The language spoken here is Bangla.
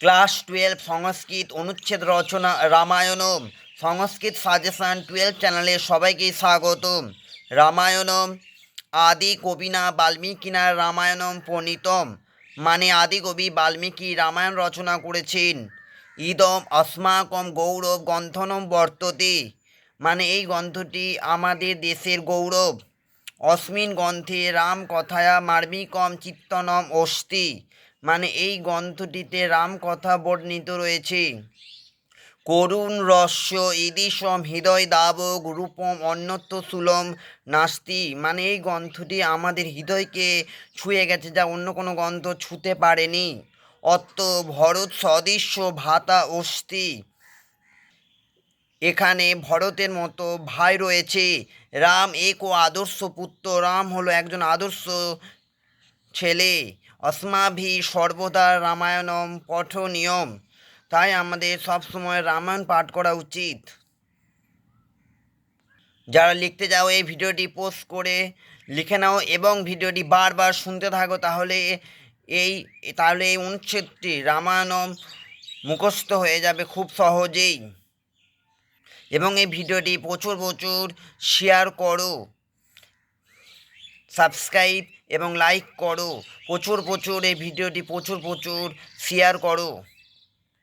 ক্লাস টুয়েলভ সংস্কৃত অনুচ্ছেদ রচনা রামায়ণম। সংস্কৃত সাজেশন টুয়েলভ চ্যানেলে সবাইকে স্বাগতম। রামায়ণম, আদি কবিনা বাল্মীকিনা রামায়ণম প্রণীতম। মানে আদি কবি বাল্মীকি রামায়ণ রচনা করেছেন। ইদম অস্মাকম গৌরব গ্রন্থনম বর্ততে। মানে এই গ্রন্থটি আমাদের দেশের গৌরব। অস্মিন গ্রন্থে রাম কথায়া মার্মিকম চিত্তনম অস্তি মানে এই গ্রন্থটিতে রাম কথা বর্ণিত রয়েছে। করুণ রস্য ইদিশম হৃদয় দাবক, রূপম, অন্যত্র সুলম, নাস্তি মানে এই গ্রন্থটি আমাদের হৃদয়কে ছুঁয়ে গেছে যা অন্য কোনো গ্রন্থ ছুঁতে পারেনি। অত্ত ভরত সদৃশ্য ভাতা অস্তি এখানে ভরতের মতো ভাই রয়েছে। রাম এক ও আদর্শ পুত্র। রাম হলো একজন আদর্শ ছেলে। অস্মাভি সর্বদা রামায়ণম পঠনীয়ম তাই আমাদের সবসময় রামায়ণ পাঠ করা উচিত। যারা লিখতে যাও এই ভিডিওটি পোস্ট করে লিখে নাও এবং ভিডিওটি বারবার শুনতে থাকো, তাহলে এই তাহলে এই অনুচ্ছেদটি রামায়ণম মুখস্থ হয়ে যাবে খুব সহজেই। এবং এই ভিডিওটি প্রচুর প্রচুর শেয়ার করো। সাবস্ক্রাইব এবং লাইক করো। প্রচুর প্রচুর এই ভিডিওটি প্রচুর প্রচুর শেয়ার করো।